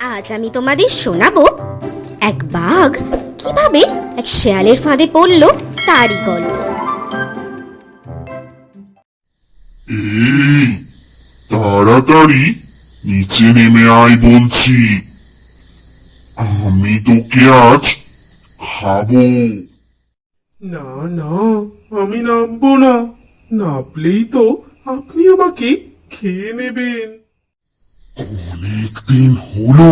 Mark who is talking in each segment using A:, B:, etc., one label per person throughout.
A: আজ আমি তোমাদের শোনাবো এক বাঘ কীভাবে এক শেয়ালের ফাঁদে পড়ল তারই গল্প।
B: এই তাড়াতাড়ি নিচে নেমে আয় বলছি। আমি তোকে আজ খাব।
C: না না আমি নামবো না। নামলেই তো আপনি আমাকে খেয়ে নেবেন।
B: অনেকদিন হলো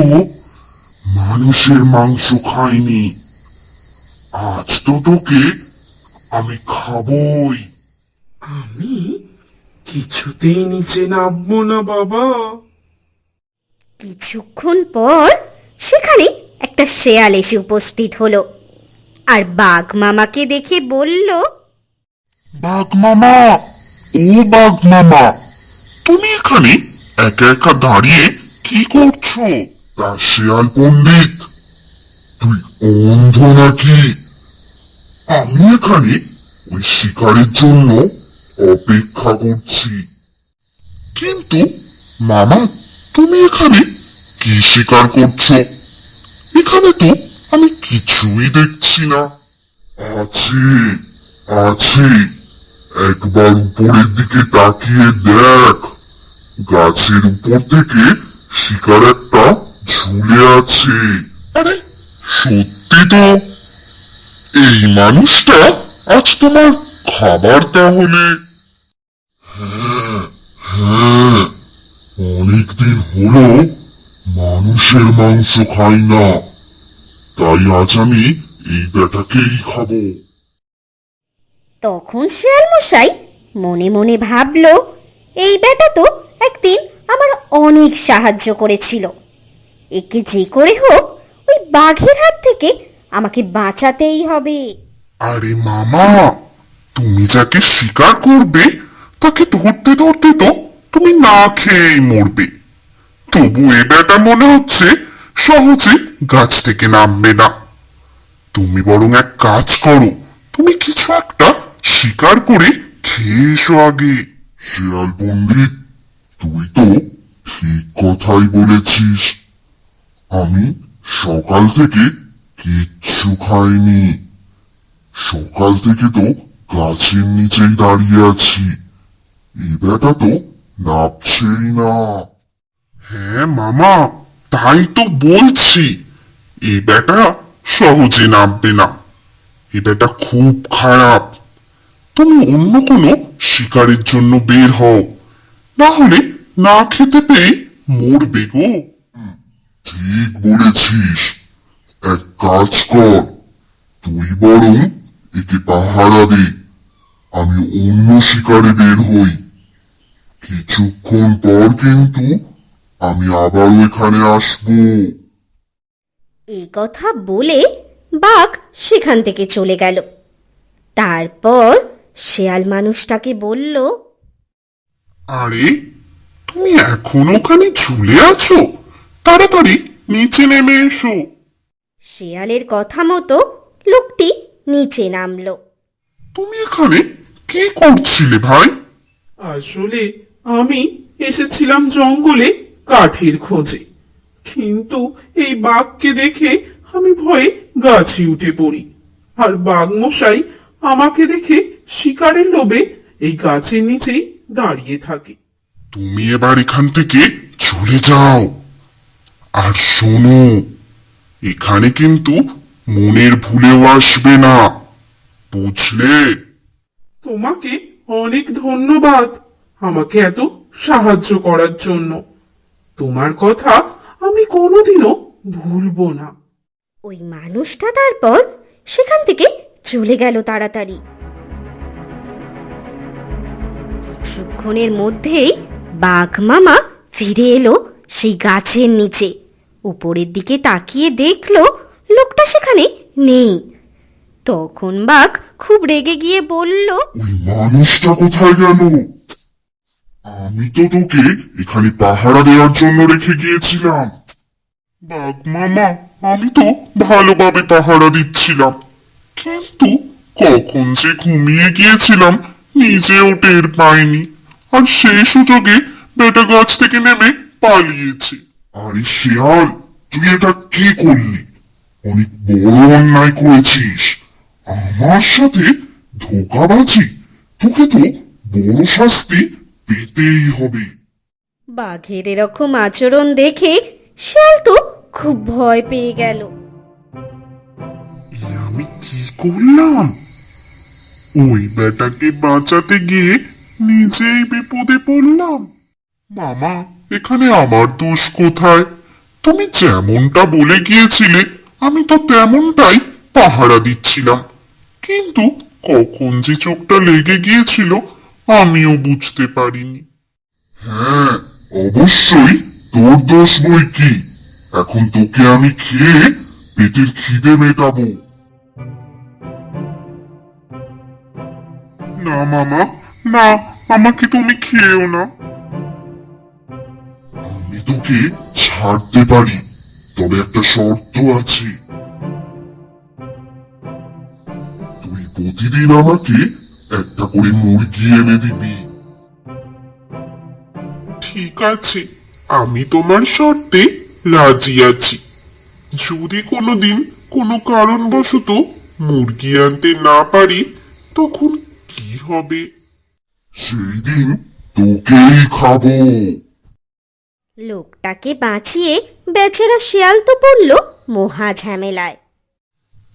B: মানুষের মাংস খাইনি। আজ তো তোকে আমি খাবই।
C: আমি কিছুতেই নিচে নামবো না বাবা।
A: কিছুক্ষণ পর সেখানে একটা শেয়াল এসে উপস্থিত হলো। আর বাঘ মামাকে দেখে বলল
B: বাঘ মামা ও বাঘ মামা তুমি এখানে একা একা দাঁড়িয়ে কি করছ? তা শিয়াল পণ্ডিত, তুই অন্ধ নাকি? আমি এখানে ওই শিকারের জন্য অপেক্ষা করছি। কিন্তু, মামা, তুমি এখানে কি শিকার করছ? এখানে তো আমি কিছুই দেখছি না। আছে আছে। একবার উপরের দিকে তাকিয়ে দেখ। গাছের উপর থেকে শিকার একটা ঝুলে আছে। আরে সত্যি তো? এই মানুষটা আজ তোমার খাবার তাহলে। হ্যাঁ হ্যাঁ অনেকদিন হলো মানুষের মাংস খাই না। তাই আজ আমি এই বেটাকেই খাব।
A: তখন শেয়াল মশাই মনে মনে ভাবলো এই বেটা তো অনেক সাহায্য করেছিল। একে যে করে হোক ওই বাঘের হাত থেকে আমাকে বাঁচাতেই হবে।
B: আরে মামা তুমি যাকে শিকার করবে তাকে ধরতে ধরতে তো তুমি না খেয়েই মরবে। তবু এ বেটা মনে হচ্ছে সহজে গাছ থেকে নামবে না। তুমি বরং এক কাজ করো তুমি কিছু একটা শিকার করে খেয়ে এসো আগে। শিয়াল পণ্ডিত তুই তো ঠিক কথাই বলেছিস। আমি সকাল থেকে কিচ্ছু খাইনি। সকাল থেকে তো গাছের নিচেই দাঁড়িয়ে আছি। এই বেটা তো নাপছেই না। হ্যাঁ মামা, তাই তো বলছি। এই বেটা সহজে নামবে না। এই বেটা খুব খারাপ। তুমি অন্য কোনো শিকারের জন্য বের হও। না হলে না খেতে পেয়ে মরবে গো। ঠিক বলেছিস। এক কাজ কর তুই বরং একে পাহারা দে। আমি অন্য শিকারে বের হই। কিছুক্ষণ পর কিন্তু আমি আবারও এখানে আসব।
A: এই কথা বলে বাঘ সেখান থেকে চলে গেল। তারপর শেয়াল মানুষটাকে বলল
B: আরে তুমি এখন ওখানে ঝুলে আছো? তাড়াতাড়ি নিচে নেমে এসো।
A: শেয়ালের কথা মতো লোকটি নিচে নামলো।
B: তুমি এখানে কি করছিলে ভাই?
C: আসলে আমি এসেছিলাম জঙ্গলে কাঠির খোঁজে। কিন্তু এই বাঘকে দেখে আমি ভয়ে গাছে উঠে পড়ি। আর বাঘ মশাই আমাকে দেখে শিকারের লোভে এই গাছের নিচেই দাঁড়িয়ে থাকে।
B: তুমি এবার এখান থেকে চলে যাও। আর শোনো এখানে কিন্তু মনের ভুলেও আসবে না বুঝলে?
C: তোমাকে অনেক ধন্যবাদ আমাকে এত সাহায্য করার জন্য। তোমার কথা আমি কোনোদিনও ভুলবো না।
A: ওই মানুষটা তারপর সেখান থেকে চলে গেল তাড়াতাড়ি। কিছুক্ষণের মধ্যেই বাঘ মামা ফিরে এলো সেই গাছের নিচে। উপরের দিকে তাকিয়ে দেখল লোকটা সেখানে নেই। তখন বাঘ খুব রেগে গিয়ে বলল,
B: ওই মানুষটা কোথায় গেল? আমি তো তোকে এখানে পাহারা দেওয়ার জন্য রেখে গিয়েছিলাম। বাঘ মামা, আমি তো ভালোভাবে পাহারা দিচ্ছিলাম। কিন্তু কখন যে ঘুমিয়ে গিয়েছিলাম, নিজেও টের পাইনি। আর সেই সুযোগে বেটা গাছ থেকে নেমে পালিয়েছে। আরে শিয়াল তুই এটা কি করলি? অনেক বড় অন্যায় করেছিস। আমার সাথে ধোকাবাজি? তোকে তো বড় শাস্তি পেতেই হবে।
A: বাঘের এরকম আচরণ দেখে শিয়াল তো খুব ভয় পেয়ে গেল।
B: আমি কি করলাম? ওই বেটাকে বাঁচাতে গিয়ে নিজেই বিপদে পড়লাম। মামা এখানে আমার দোষ কোথায়? তুমি যেমনটা বলে গিয়েছিলে আমি তো তেমনটাই পাহারা দিচ্ছিলাম। কিন্তু কখন যে চোখটা লেগে গিয়েছিল আমিও বুঝতে পারিনি। হ্যাঁ অবশ্যই তোর দোষ বই কি? এখন তোকে আমি খেয়ে পেটের খিদে মেটাবো। না মামা না আমাকে তুমি খেয়েও না। আমি তোকে ছাড়তে পারি তবে একটা শর্ত আছে। তুই প্রতিদিন আমাকে একটা করে মুরগি এনে দিবি। ঠিক আছে আমি তোমার শর্তে রাজি আছি। যদি কোনোদিন কোনো কারণবশত মুরগি আনতে না পারি তখন কি হবে? সেই দিন তোকেই খাব।
A: লোকটাকে বাঁচিয়ে বেচারা শিয়াল তো পড়ল মহা ঝামেলায়।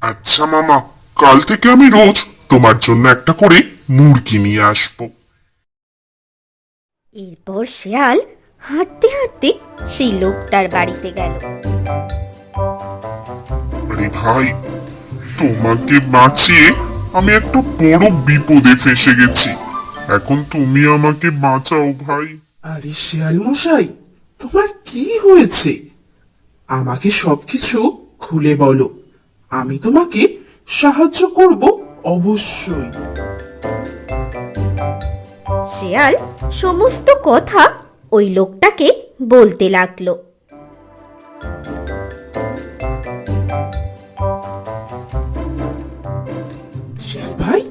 B: আচ্ছা মামা কাল থেকে আমি রোজ তোমার জন্য একটা করে মুরগি নিয়ে আসব।
A: এরপর শিয়াল হাঁটতে হাঁটতে সেই লোকটার বাড়িতে গেল।
B: আরে ভাই তোমাকে বাঁচিয়ে আমি একটা বড় বিপদে ফেসে গেছি। এখন তুমি আমাকে বাঁচাও ভাই।
C: আরে শিয়াল মশাই তোমার কি হয়েছে? আমাকে সবকিছু খুলে বলো। আমি তোমাকে সাহায্য করব অবশ্যই।
A: শিয়াল সমস্ত কথা ওই লোকটাকে বলতে লাগল।
C: শিয়াল ভাই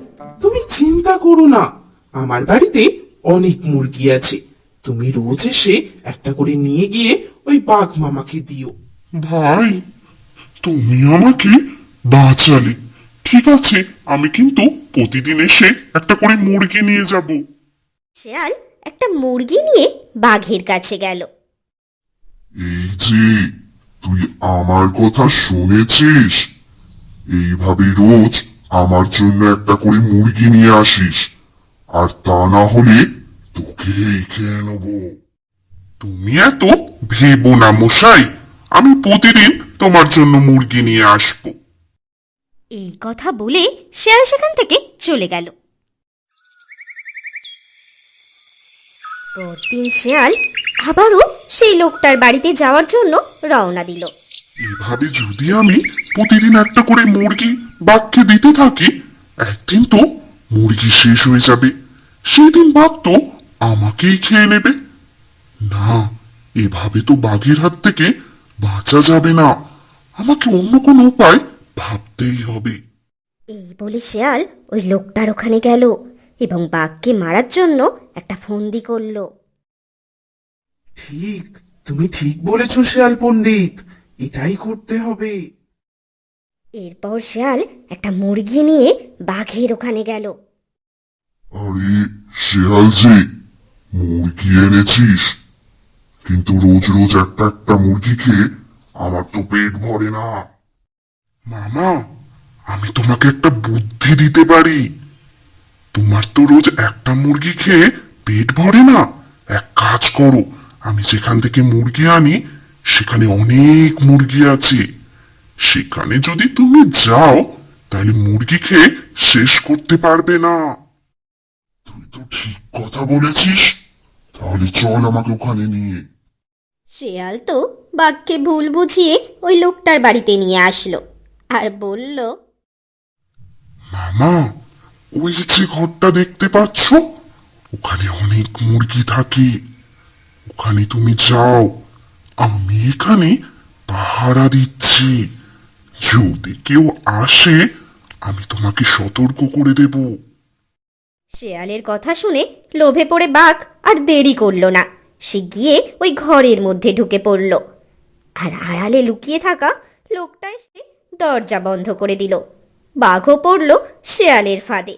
C: তুমি চিন্তা করো না। আমার বাড়িতে অনেক মুরগি আছে। তুমি রোজ এসে একটা করে নিয়ে গিয়ে ওই বাঘ মামাকে দিও।
B: ভাই তুমি আমাকে বাঁচালে। ঠিক আছে আমি কিন্তু প্রতিদিন এসে একটা করে মুরগি নিয়ে যাব।
A: শিয়াল একটা মুরগি নিয়ে বাঘের কাছে গেল।
B: এই যে তুই আমার কথা শুনেছিস? এইভাবে রোজ আমার জন্য একটা করে মুরগি নিয়ে আসিস। আর তা না হলে তোকেই খেয়ে নেব। তুমি এত ভেবো না মশাই আমি প্রতিদিন তোমার জন্য মুরগি নিয়ে আসব।
A: এই কথা বলে শিয়াল সেখান থেকে চলে গেল। পরদিন শিয়াল আবারও সেই লোকটার বাড়িতে যাওয়ার জন্য রওনা দিল।
B: এভাবে যদি আমি প্রতিদিন একটা করে মুরগি বাঘকে দিতে থাকি একদিন তো মুরগি শেষ হয়ে যাবে। সেই দিন বাঘ তো আমাকেই খেয়ে নেবে। না এভাবে তো বাঘের হাত থেকে বাঁচা যাবে না। আমাকে অন্য কোনো উপায় ভাবতেই হবে।
A: এই বলে শিয়াল ওই লোকটার ওখানে গেল এবং বাঘকে মারার জন্য একটা ফন্দি করল।
C: ঠিক তুমি ঠিক বলেছ শিয়াল পণ্ডিত এটাই করতে হবে।
A: এরপর শিয়াল একটা মুরগি নিয়ে বাঘের ওখানে গেল।
B: আরে, শেয়াল যে, মুরগি এনেছিস। কিন্তু রোজ রোজ একটা একটা মুরগি খেয়ে আমার তো পেট ভরে না। মামা, আমি তোমাকে একটা বুদ্ধি দিতে পারি। তোমার তো রোজ একটা মুরগি খেয়ে পেট ভরে না। এক কাজ করো, আমি যেখান থেকে মুরগি আনি, সেখানে অনেক মুরগি আছে। সেখানে যদি তুমি যাও, তাহলে মুরগি খেয়ে শেষ করতে পারবে না। তুই তো ঠিক কথা বলেছিস। তাহলে চল আমাকে ওখানে নিয়ে।
A: শিয়াল তো বাঘকে ভুল বুঝিয়ে ওই লোকটার বাড়িতে নিয়ে আসলো আর বলল
B: মামা ওই যে ঘরটা দেখতে পাচ্ছ? ওখানে অনেক মুরগি থাকে। ওখানে তুমি যাও। আমি এখানে পাহারা দিচ্ছি। যদি কেউ আসে আমি তোমাকে সতর্ক করে দেব।
A: শেয়ালের কথা শুনে লোভে পড়ে বাঘ আর দেরি করল না। সে গিয়ে ওই ঘরের মধ্যে ঢুকে পড়ল। আর আড়ালে লুকিয়ে থাকা লোকটা এসে দরজা বন্ধ করে দিল। বাঘও পড়ল শেয়ালের ফাঁদে।